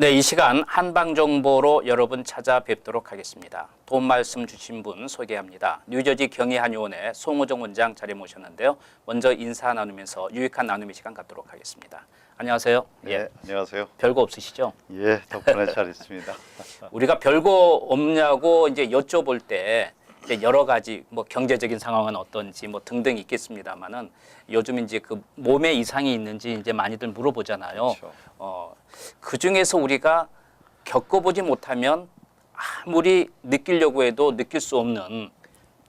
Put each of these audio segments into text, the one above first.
네, 이 시간 한방 정보로 여러분 찾아뵙도록 하겠습니다. 도움 말씀 주신 분 소개합니다. 뉴저지 경희한의원의 송호정 원장 자리에 모셨는데요. 먼저 인사 나누면서 유익한 나눔의 시간 갖도록 하겠습니다. 안녕하세요. 예, 안녕하세요. 별거 없으시죠? 예, 덕분에 잘 있습니다. 우리가 별거 없냐고 이제 여쭤볼 때 여러 가지 뭐 경제적인 상황은 어떤지 뭐 등등 있겠습니다만은 요즘 이제 그 몸에 이상이 있는지 이제 많이들 물어보잖아요. 그렇죠. 어, 그 중에서 우리가 겪어보지 못하면 아무리 느끼려고 해도 느낄 수 없는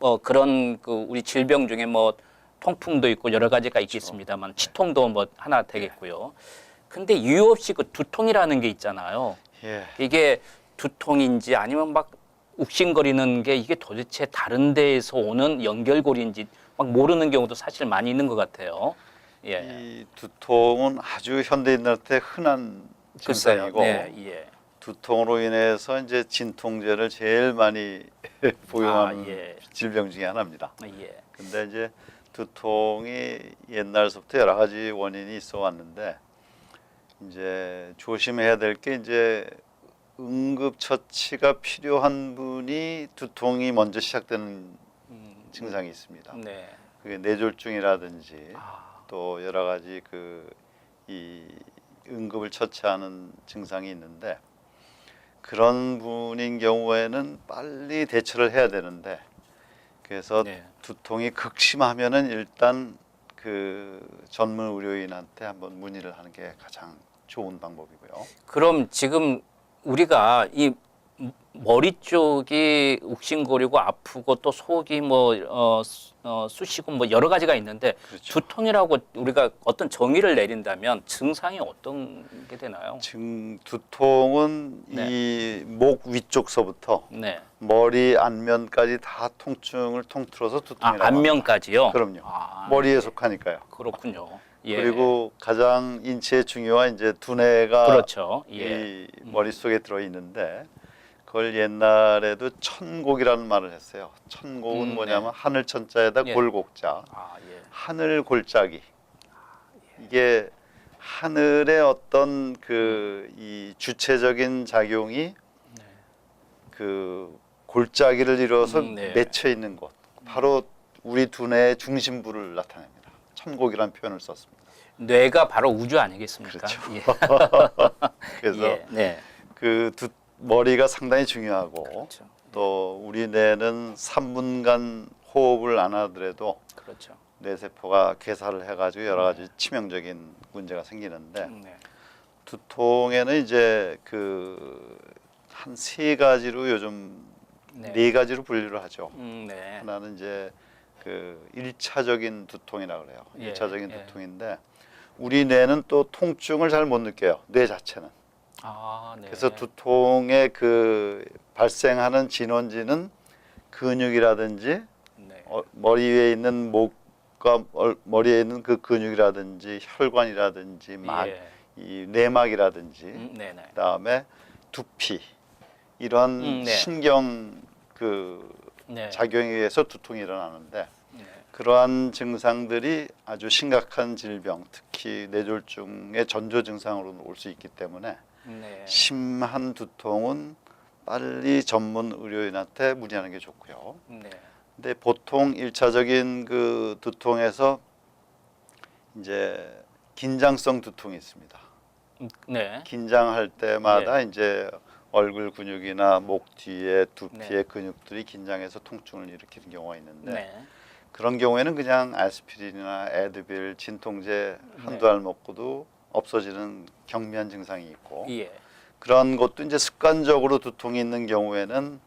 어, 그런 그 우리 질병 중에 뭐 통풍도 있고 여러 가지가 있겠습니다만 치통도 뭐 하나 되겠고요. 근데 이유 없이 그 두통이라는 게 있잖아요. 예, 이게 두통인지 아니면 막 욱신거리는 게 이게 도대체 다른 데에서 오는 연결고리인지 막 모르는 경우도 사실 많이 있는 것 같아요. 예. 이 두통은 아주 현대인들한테 흔한. 증상이고 네, 예. 두통으로 인해서 이제 진통제를 제일 많이 복용하는 아, 예. 질병 중에 하나입니다. 예. 근데 이제 두통이 옛날서부터 여러 가지 원인이 있어 왔는데 이제 조심해야 될 게 이제 응급 처치가 필요한 분이 두통이 먼저 시작되는 음, 증상이 있습니다. 네. 그게 뇌졸중이라든지 아, 또 여러 가지 그 이 응급을 처치하는 증상이 있는데 그런 분인 경우에는 빨리 대처를 해야 되는데 그래서 네. 두통이 극심하면은 일단 그 전문 의료인한테 한번 문의를 하는 게 가장 좋은 방법이고요. 그럼 지금 우리가 이 머리 쪽이 욱신거리고 아프고 또 속이 뭐 어, 수- 어, 쑤시고 뭐 여러 가지가 있는데 그렇죠. 두통이라고 우리가 어떤 정의를 내린다면 증상이 어떤 게 되나요? 증 두통은 네. 이목 위쪽서부터 네. 머리 안면까지 다 통증을 통틀어서 아, 두통이라고 안면까지요? 합니다. 그럼요. 아, 머리에 네. 속하니까요. 그렇군요. 예. 그리고 가장 인체의 중요한 이제 두뇌가 그렇죠. 예. 이 머릿속에 들어 있는데 그걸 옛날에도 천곡이라는 말을 했어요. 천곡은 음, 뭐냐면 하늘 천자에다 예. 골곡자. 아, 예. 하늘 골짜기. 이게 하늘의 어떤 그 이 주체적인 작용이 그 골짜기를 이루어서 음, 네. 맺혀 있는 곳. 바로 우리 두뇌의 중심부를 나타냅니다. 천곡이라는 표현을 썼습니다. 뇌가 바로 우주 아니겠습니까? 그렇죠. 예. 그래서 예. 네. 그 두, 머리가 상당히 중요하고 그렇죠. 또 우리 뇌는 3분간 호흡을 안 하더라도 그렇죠. 뇌세포가 괴사를 해가지고 여러 가지 치명적인 문제가 생기는데 네. 두통에는 이제 그 한 세 가지로 요즘 네. 네 가지로 분류를 하죠. 음, 네. 하나는 이제 그 일차적인 두통이라고 그래요. 예, 일차적인 예. 두통인데 우리 뇌는 또 통증을 잘 못 느껴요. 뇌 자체는. 아, 네. 그래서 두통의 그 발생하는 진원지는 근육이라든지 네. 어, 머리 위에 있는 목과 얼- 머리에 있는 그 근육이라든지 혈관이라든지 막, 예. 이 내막이라든지 음, 네, 네. 그다음에 두피 이런 음, 네. 신경 그 네. 작용에 의해서 두통이 일어나는데 네. 그러한 증상들이 아주 심각한 질병, 특히 뇌졸중의 전조 증상으로 올수 있기 때문에 네. 심한 두통은 빨리 전문 의료인한테 문의하는 게 좋고요. 네. 근데 보통 일차적인 그 두통에서 이제 긴장성 두통이 있습니다. 음, 네. 긴장할 때마다 이제 얼굴 근육이나 목 뒤에 두피의 네. 근육들이 긴장해서 통증을 일으키는 경우가 있는데 네. 그런 경우에는 그냥 아스피린이나 에드빌, 진통제 한두 네. 알 먹고도 없어지는 경미한 증상이 있고 예. 그런 것도 이제 습관적으로 두통이 있는 경우에는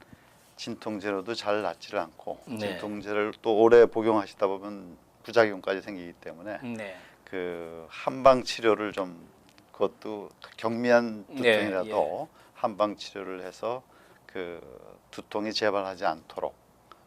진통제로도 잘 낫지를 않고 네. 진통제를 또 오래 복용하시다 보면 부작용까지 생기기 때문에 네. 그 한방 치료를 좀 그것도 경미한 네, 두통이라도 한방 치료를 해서 그 두통이 재발하지 않도록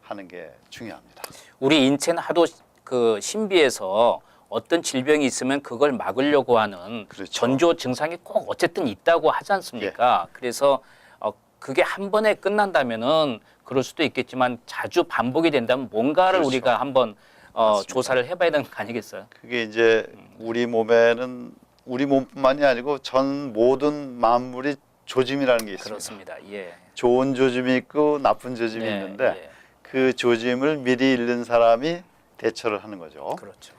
하는 게 중요합니다. 우리 인체는 하도 그 신비해서 어떤 질병이 있으면 그걸 막으려고 하는 그렇죠. 전조 증상이 꼭 어쨌든 있다고 하지 않습니까? 그래서 어, 그게 한 번에 끝난다면은 그럴 수도 있겠지만 자주 반복이 된다면 뭔가를 그렇죠. 우리가 한번 어, 맞습니다. 조사를 해봐야 되는 거 아니겠어요? 그게 이제 우리 몸에는 우리 몸뿐만이 아니고 전 모든 만물이 조짐이라는 게 있습니다. 그렇습니다. 예. 좋은 조짐이 있고 나쁜 조짐이 예, 있는데 예. 그 조짐을 미리 잃는 사람이 대처를 하는 거죠. 그렇죠.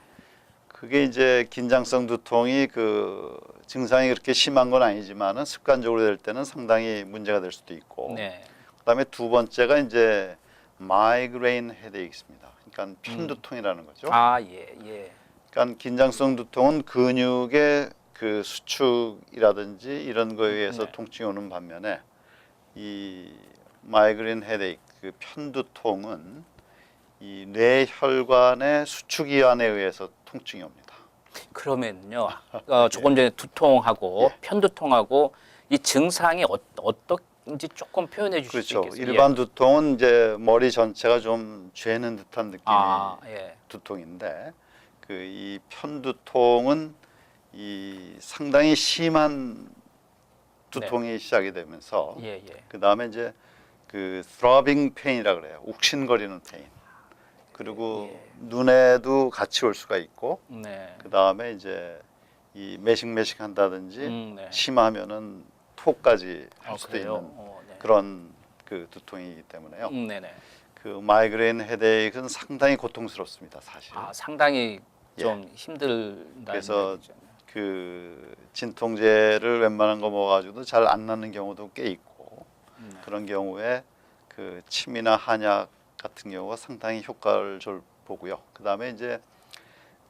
그게 이제 긴장성 두통이 그 증상이 그렇게 심한 건 아니지만은 습관적으로 될 때는 상당히 문제가 될 수도 있고 네. 그다음에 두 번째가 이제 마이그레인 헤데익입니다. 그러니까 편두통이라는 거죠. 아, 예, 예. 그러니까 긴장성 두통은 근육의 그 수축이라든지 이런 거에 의해서 네. 통증이 오는 반면에 이 마이그레인 헤데익 그 편두통은 이 뇌혈관의 수축 이완에 의해서 통증이 옵니다. 그러면요. 어, 조금 전에 두통하고 예. 편두통하고 이 증상이 어, 어떤지 조금 표현해 주실 수 그렇죠. 있겠어요? 일반 두통은 이제 머리 전체가 좀 죄는 듯한 느낌이 아, 예. 두통인데 그 이 편두통은 이 상당히 심한 두통이 시작이 되면서 예, 예. 그 다음에 이제 그 throbbing pain이라 그래요. 욱신거리는 페인. 그리고 예. 눈에도 같이 올 수가 있고 네. 그 다음에 이제 이 매식매식 한다든지 음, 네. 심하면은 토까지 할 어, 수도 그래요? 있는 어, 네. 그런 그 두통이기 때문에요. 음, 네네. 그 마이그레인 헤데익은 상당히 고통스럽습니다, 사실. 아, 상당히 예. 좀 힘들다. 그래서 그 진통제를 웬만한 거 먹어가지고도 잘안 나는 경우도 꽤 있고 네. 그런 경우에 그 침이나 한약 같은 경우가 상당히 효과를 좀 보고요. 그 다음에 이제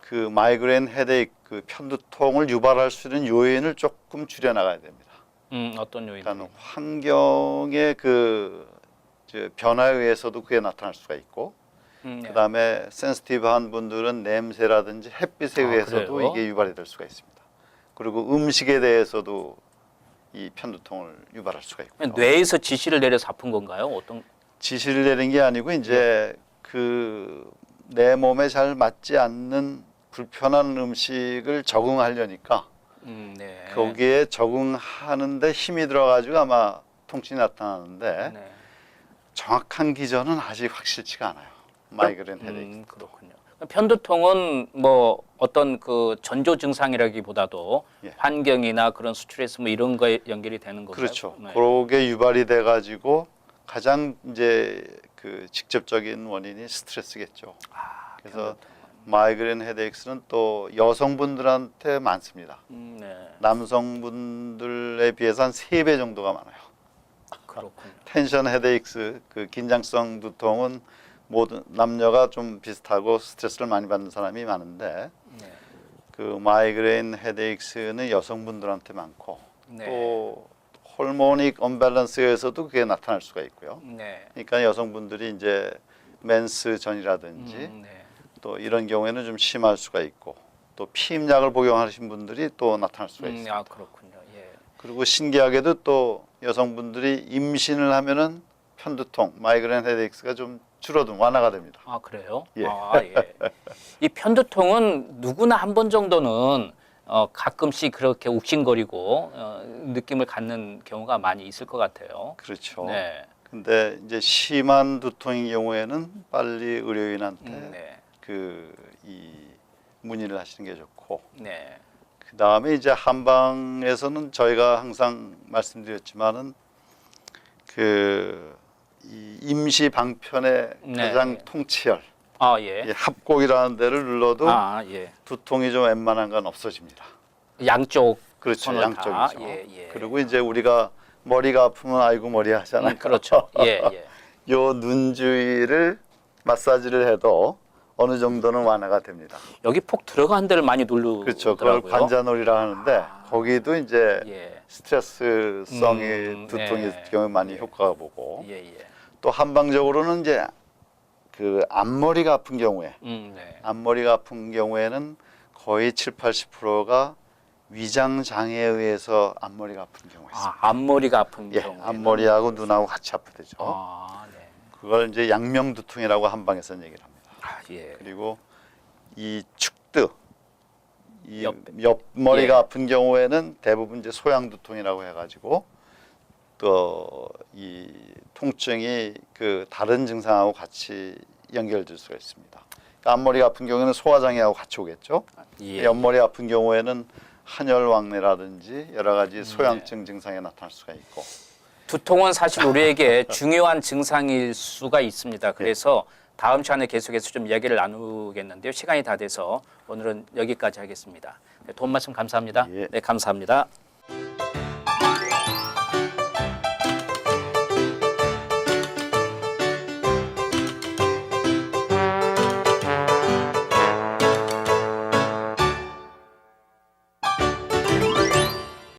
그 마이그레인 헤데익 그 편두통을 유발할 수 있는 요인을 조금 줄여 나가야 됩니다. 음, 어떤 요인? 그러니까 환경의 그저 변화에 의해서도 그게 나타날 수가 있고 음, 네. 그다음에 센시티브한 분들은 냄새라든지 햇빛에 아, 의해서도 그래요? 이게 유발이 될 수가 있습니다. 그리고 음식에 대해서도 이 편두통을 유발할 수가 있고요. 뇌에서 지시를 내려서 아픈 건가요? 어떤? 지시를 내린 게 아니고 이제 그 내 몸에 잘 맞지 않는 불편한 음식을 적응하려니까 음, 네. 거기에 적응하는데 힘이 들어가지고 아마 통증이 나타나는데 네. 정확한 기전은 아직 확실치가 않아요. 마이그레인 헤데익. 음, 그렇군요. 편두통은 뭐 어떤 그 전조 증상이라기보다도 예. 환경이나 그런 스트레스 뭐 이런 거에 연결이 되는 건가요? 그렇죠. 네. 그게 유발이 돼 가지고 가장 이제 그 직접적인 원인이 스트레스겠죠. 아, 그래서 마이그레인 헤데익스는 또 여성분들한테 많습니다. 음, 네. 남성분들에 비해서 한 세 배 정도가 많아요. 그렇군요. 텐션 헤데익스 그 긴장성 두통은 모든 남녀가 좀 비슷하고 스트레스를 많이 받는 사람이 많은데 네. 그 마이그레인 헤데익스는 여성분들한테 많고 네. 또 호르모닉 언밸런스에서도 그게 나타날 수가 있고요. 네. 그러니까 여성분들이 이제 맨스 전이라든지 음, 네. 또 이런 경우에는 좀 심할 수가 있고 또 피임약을 복용하신 분들이 또 나타날 수가 음, 있습니다. 아 그렇군요. 예. 그리고 신기하게도 또 여성분들이 임신을 하면은 편두통, 마이그레인 헤데익스가 좀 줄어든 완화가 됩니다. 아 그래요? 예. 아, 예. 이 편두통은 누구나 한 번 정도는 어, 가끔씩 그렇게 욱신거리고 어, 느낌을 갖는 경우가 많이 있을 것 같아요. 그렇죠. 네. 근데 이제 심한 두통인 경우에는 빨리 의료인한테 음, 네. 그 이 문의를 하시는 게 좋고 네. 그 다음에 이제 한방에서는 저희가 항상 말씀드렸지만은 그이 임시 방편의 네. 가장 통치열 아이 예. 합곡이라는 데를 눌러도 아 예. 두통이 좀 웬만한 건 없어집니다. 양쪽 그렇죠, 손을. 양쪽이죠. 예, 예. 그리고 이제 우리가 머리가 아프면 아이고 머리 하잖아요. 음, 그렇죠. 예, 예. 요눈 주위를 마사지를 해도 어느 정도는 완화가 됩니다. 여기 폭 들어간 데를 많이 누르더라고요. 그렇죠. 그걸 관자놀이라 하는데 거기도 이제 예. 스트레스성이 음, 두통이 네. 경우에 많이 예. 효과가 보고 예, 예. 또 한방적으로는 이제 그 앞머리가 아픈 경우에 음, 네. 앞머리가 아픈 경우에는 거의 7, 80%가 위장 장애에 의해서 앞머리가 아픈 경우가 있습니다. 아, 앞머리가 아픈 예, 경우. 앞머리하고 눈하고 같이 아프대죠. 아, 네. 그걸 이제 양명두통이라고 한방에서는 얘기를 합니다. 아, 예. 그리고 이 축드 이 옆- 옆머리가 예. 아픈 경우에는 대부분 이제 소양두통이라고 해가지고 또 이 통증이 그 다른 증상하고 같이 연결될 수가 있습니다. 그러니까 앞머리가 아픈 경우에는 소화장애하고 같이 오겠죠. 예. 옆머리 아픈 경우에는 한열왕래라든지 여러 가지 소양증 증상이 나타날 수가 있고 두통은 사실 우리에게 중요한 증상일 수가 있습니다. 그래서 다음 시간에 계속해서 좀 이야기를 나누겠는데요. 시간이 다 돼서 오늘은 여기까지 하겠습니다. 네, 도움 말씀 감사합니다. 예. 네, 감사합니다.